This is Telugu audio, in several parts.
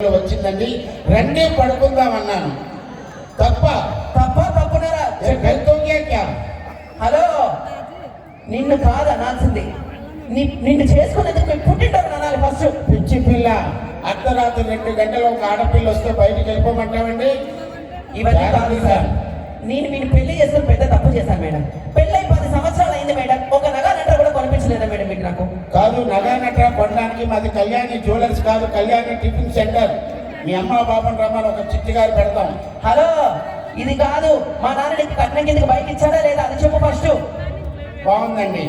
వచ్చిందండి. రండి పడుకుందాం అన్నాను తప్ప తప్ప తప్పునరా? హలో? నిన్ను కాదు అనాల్సింది. నిన్ను చేసుకునేందుకు మేము పుట్టింటారు అనాలి ఫస్ట్. పిచ్చి పిల్ల. అర్ధరాత్రి రెండు గంటలు ఒక ఆడపిల్ల వస్తే బయటికి వెళ్ళిపోమంటామండి ఇవన్నీ కాదు జాగ్రత్త. సార్. నేను మీరు పెళ్ళి చేసుకుని పెద్ద తప్పు చేశాను మేడం. కొనిపించలేదా మేడం మీకు నాకు? కాదు నగా నట్ర కొనడానికి మాది కళ్యాణి జ్యువెలర్స్ కాదు కళ్యాణి టిఫిన్ సెంటర్. మీ అమ్మ బాబుని రమ్మని ఒక చిట్టి గారు పెడతాం. హలో ఇది కాదు మా నాన్న నీకు కట్నం కిందకి బయట ఇచ్చాడా లేదా? అది చెప్పు ఫస్ట్ బాగుందండి.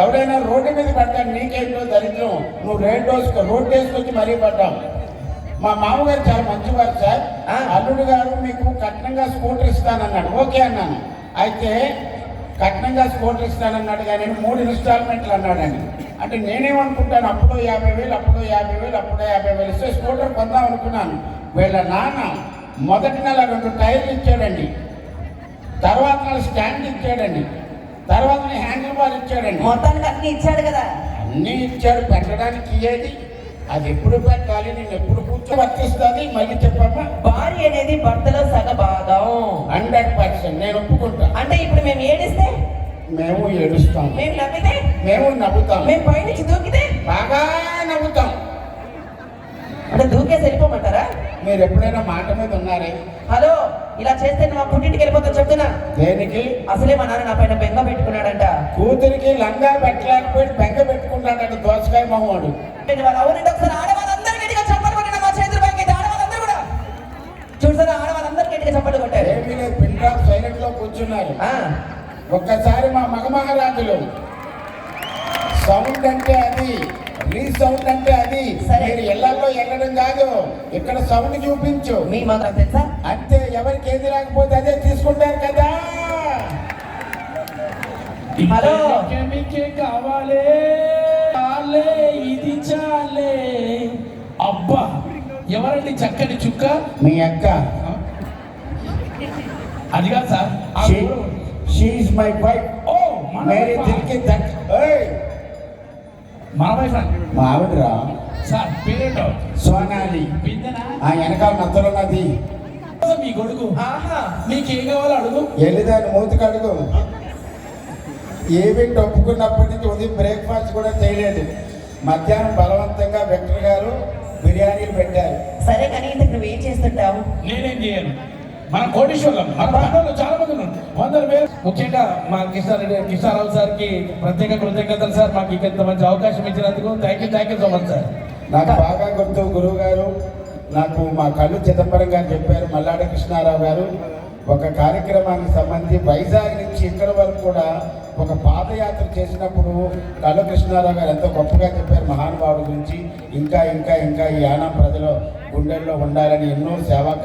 ఎవడైనా రోడ్డు మీద పడ్డాడు నీకేంటో దరిద్రం. నువ్వు రోడ్డు వేసుకో రోడ్డు వేసుకొచ్చి మరీ పడ్డాం మా మామగారు చాలా మంచివారు సార్. అల్లుడు గారు మీకు కట్నంగా స్కూటర్ ఇస్తానన్నాడు. ఓకే అన్నాను. అయితే కట్నంగా స్కూటర్ ఇస్తానన్నాడు కానీ మూడు ఇన్స్టాల్మెంట్లు అన్నాడండి అంటే నేనేమనుకుంటాను అప్పుడు యాభై వేలు అప్పుడు యాభై వేలు అప్పుడు యాభై వేలు ఇస్తే స్కూటర్ కొందాం అనుకున్నాను. వీళ్ళ నాన్న మొదటి నెల రెండు టైర్లు ఇచ్చాడండి. తర్వాత నెల స్టాండ్ ఇచ్చాడండి. తర్వాత హ్యాండిల్ బార్ ఇచ్చాడండి. మొత్తానికి అన్ని ఇచ్చాడు కదా. అన్నీ ఇచ్చాడు పెట్టడానికి ఏది అది ఎప్పుడు పెట్టాలి? నేను ఎప్పుడు కూర్చో వర్తిస్తుంది? మళ్ళీ చెప్పమ్మా. భార్య అనేది భర్తలో సగ భాగం. Hundred percent. నేను ఒప్పుకుంటా. అంటే ఇప్పుడు మేము ఏడిస్తే? మేము ఏడుస్తాం. మేము నవ్వితే? మేము నవ్వుతాం. మేము పైనుంచి దూకితే? బాగా నవ్వుతాం. అంటే దూకేసి వెళ్ళిపోమంటారా? మీరు ఎప్పుడైనా మాట మీద ఉన్నారే? హలో ఇలా చేస్తే నువ్వు మా పుట్టింటికి వెళ్ళిపోతా చెప్తున్నా. దేనికి? అసలే మా నాన్న నా పైన బెంగ పెట్టుకున్నాడంట. కూతురికి లంగా పెట్టలేకపోయి బెంగ పెట్టుకుంటాడట దోసకాయ మొహవాడు నేను వాళ్ళు అవునండి ఒకసారి ఆడవాళ్ళందరూ గట్టిగా చప్పట్లు కొట్టిన మా చేతులు పైకి ఆడవాళ్ళందరూ కూడా. చూసారా ఆడవాళ్ళందరూ గట్టిగా చప్పట్లు కొట్టారు. ఏమీ లేదు పిన్ డ్రాప్ సైలెంట్లో కూర్చున్నారు. ఆ, ఒక్కసారి మా మగ మహారాజులు. సౌండ్ అంటే అది రీ సౌండ్ అంటే అది. సరే. మీరు ఇళ్ళలో ఎక్కడం కాదు ఇక్కడ సౌండ్ చూపించు. మీ మాత్రం తెలుసా? అంతే ఎవరికి ఏది రాకపోతే అదే తీసుకుంటారు కదా. హలో. ఎవరండి చక్కని చుక్క? మీ అక్క. అది కాదు సార్. షీఈ్ మై వైఫ్ ఓ మేరీ? దిల్కి దక్ ఏయ్ మన వైఫ్. మా ఆవిడరా సార్ పేరేంటో? సోనాలి. బిందెనా? ఆ వెనకాల నత్తలున్నది. మీ కొడుకు? ఆహా. మీకు ఏం కావాలో అడుగు. ఎల్లిదాన్ని మూతి కడుగు ఏమి ఒప్పుకున్నప్పటి నుంచి ఉదయం బ్రేక్ఫాస్ట్ కూడా చేయలేదు. మధ్యాహ్నం బలవంతంగా వెంకట గారు బిర్యానీలు పెట్టారు. సరే కానీ ఇంతకు నువ్వు ఏం చేస్తుంటావు? నేనేం చేయను. మన కోటేశ్వరం మన పనులు చాలా మంది ఉన్నారు. వందల వేలు ముఖ్యంగా మా కిషారెడ్డి కిషారావు సార్కి ప్రత్యేక కృతజ్ఞతలు సార్. మాకు ఇంత మంచి అవకాశం ఇచ్చినందుకు thank you thank you so much sir నాకు బాగా గుర్తు గురువు గారు నాకు మా కళ్ళు చిదంబరం గారు చెప్పారు మల్లాడ కృష్ణారావు గారు. ఒక కార్యక్రమానికి సంబంధించి వైజాగ్ నుంచి ఇక్కడ వరకు కూడా ఒక పాదయాత్ర చేసినప్పుడు కళ్ళు కృష్ణారావు గారు ఎంతో గొప్పగా చెప్పారు మహానుభావుడి గురించి. ఇంకా ఇంకా ఇంకా ఈ యానం ప్రజలు గుండెల్లో ఉండాలని ఎన్నో సేవా